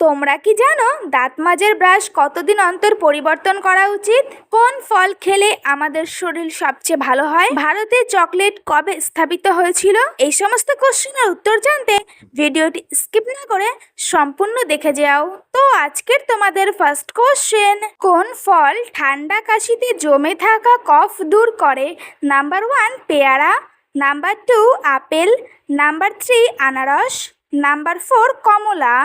তোমরা কি জানো দাঁত মাজের ব্রাশ কতদিন অন্তর পরিবর্তন করা উচিত? কোন ফল খেলে আমাদের শরীর সবচেয়ে ভালো হয়? ভারতে চকলেট কবে স্থাপিত হয়েছিল? এই সমস্ত কোশ্চেনের উত্তর জানতে ভিডিওটি স্কিপ না করে সম্পূর্ণ দেখে যাও। তো আজকের তোমাদের ফার্স্ট কোশ্চেন কোন ফল ঠান্ডা কাশিতে জমে থাকা কফ দূর করে? নাম্বার ওয়ান পেয়ারা। Number two apple. Number three আনারস। নাম্বার ফোর কমলা।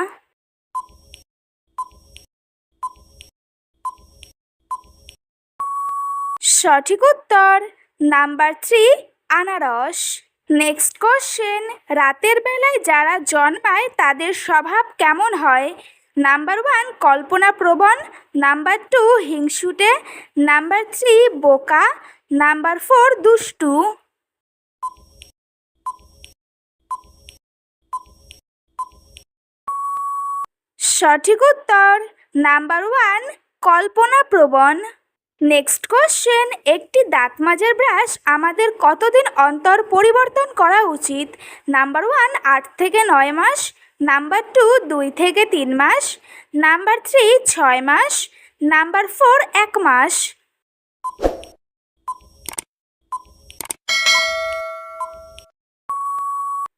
সঠিক উত্তর। নাম্বার থ্রি আনারস। নেক্সট কোশ্চেন রাতের বেলায় যারা জন্মায়, তাদের স্বভাব কেমন হয়? নাম্বার ওয়ান কল্পনাপ্রবণ নাম্বার টু হিংসুটে। নাম্বার থ্রি বোকা। নাম্বার ফোর দুষ্টু। সঠিক উত্তর, নাম্বার ওয়ান কল্পনাপ্রবণ নেক্সট কোশ্চেন একটি দাঁত মাজার ব্রাশ আমাদের কতদিন অন্তর পরিবর্তন করা উচিত? নাম্বার ওয়ান আট থেকে নয় মাস। নাম্বার টু দুই থেকে তিন মাস। নাম্বার থ্রি ছয় মাস। নাম্বার ফোর এক মাস।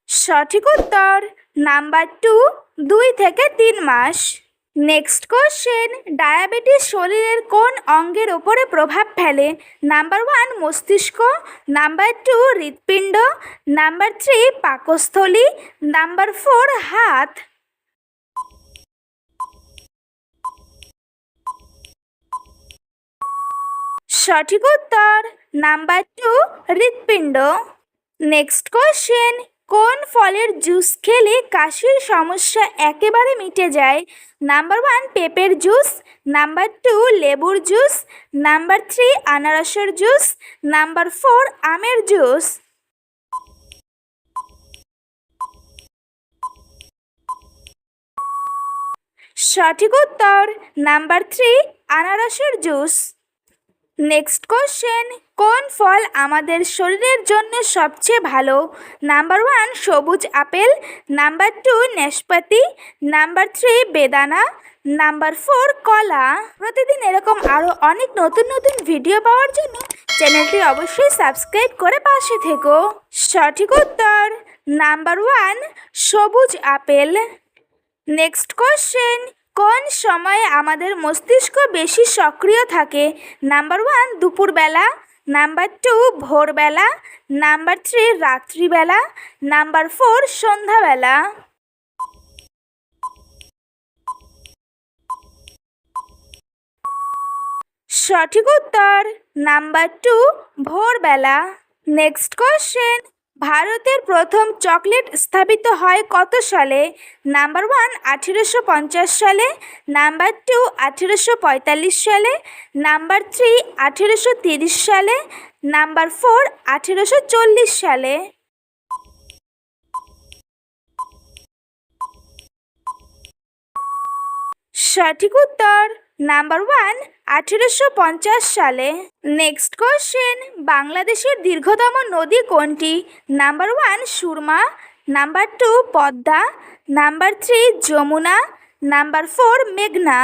সঠিক উত্তর নাম্বার টু দুই থেকে তিন মাস। নেক্সট কোশ্চেন ডায়াবেটিস শরীরের কোন অঙ্গের ওপরে প্রভাব ফেলে? নাম্বার ওয়ান মস্তিষ্ক। নাম্বার টু হৃৎপিণ্ড। নাম্বার থ্রি পাকস্থলী। নাম্বার ফোর হাত। সঠিক উত্তর নাম্বার টু হৃৎপিণ্ড। নেক্সট কোশ্চেন কোন ফলের জুস খেলে কাশির সমস্যা একেবারে মিটে যায়? নাম্বার ওয়ান, পেঁপের জুস। নাম্বার টু, লেবুর জুস। নাম্বার থ্রি, আনারসের জুস। নাম্বার ফোর, আমের জুস। সঠিক উত্তর, নাম্বার থ্রি, আনারসের জুস। নেক্সট কোশ্চেন কোন ফল আমাদের শরীরের জন্য সবচেয়ে ভালো? নাম্বার ওয়ান সবুজ apple. Number two নেশপাতি। Number three বেদানা। নাম্বার ফোর কলা। প্রতিদিন এরকম আরও অনেক নতুন নতুন ভিডিও পাওয়ার জন্য চ্যানেলটি অবশ্যই সাবস্ক্রাইব করে পাশে থেকো। সঠিক উত্তর নাম্বার ওয়ান সবুজ আপেল। নেক্সট কোশ্চেন সময়ে আমাদের মস্তিষ্ক বেশি সক্রিয় থাকে? নাম্বার ওয়ান, দুপুরবেলা। নাম্বার টু, ভোরবেলা। নাম্বার থ্রি, রাত্রিবেলা। নাম্বার ফোর, সন্ধ্যাবেলা। সঠিক উত্তর, নাম্বার টু, ভোরবেলা। নেক্সট কোশ্চেন ভারতের প্রথম চকলেট স্থাপিত হয় কত সালে? নাম্বার ওয়ান আঠেরোশো পঞ্চাশ সালে, নাম্বার টু আঠেরোশো পঁয়তাল্লিশ সালে, নাম্বার থ্রি আঠেরোশো তিরিশ সালে, নাম্বার ফোর আঠেরোশো চল্লিশ সালে। সঠিক উত্তর নাম্বার ওয়ান আঠেরোশো পঞ্চাশ সালে নেক্সট কোশ্চেন বাংলাদেশের দীর্ঘতম নদী কোনটি? Number one Surma. Number two Padma. Number three Jamuna. Number four মেঘনা।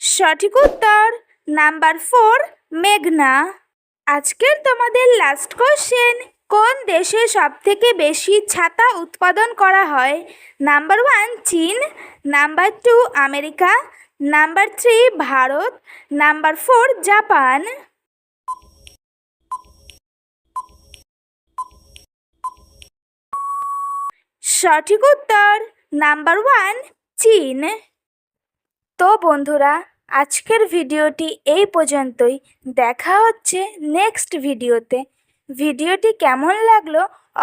সঠিক উত্তর নাম্বার ফোর মেঘনা। আজকের তোমাদের লাস্ট কোশ্চেন কোন দেশে সবথেকে বেশি ছাতা উৎপাদন করা হয়? নাম্বার ওয়ান, চীন। Number two, America. Number three, Bharat. Number four, Japan. সঠিক উত্তর, নাম্বার ওয়ান, চীন। তো বন্ধুরা, আজকের ভিডিওটি এই পর্যন্তই। দেখা হচ্ছে নেক্সট ভিডিওতে ভিডিওটি কেমন লাগল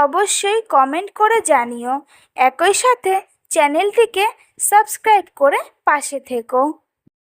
অবশ্যই কমেন্ট করে জানিও। একই সাথে চ্যানেলটিকে সাবস্ক্রাইব করে পাশে থেকো।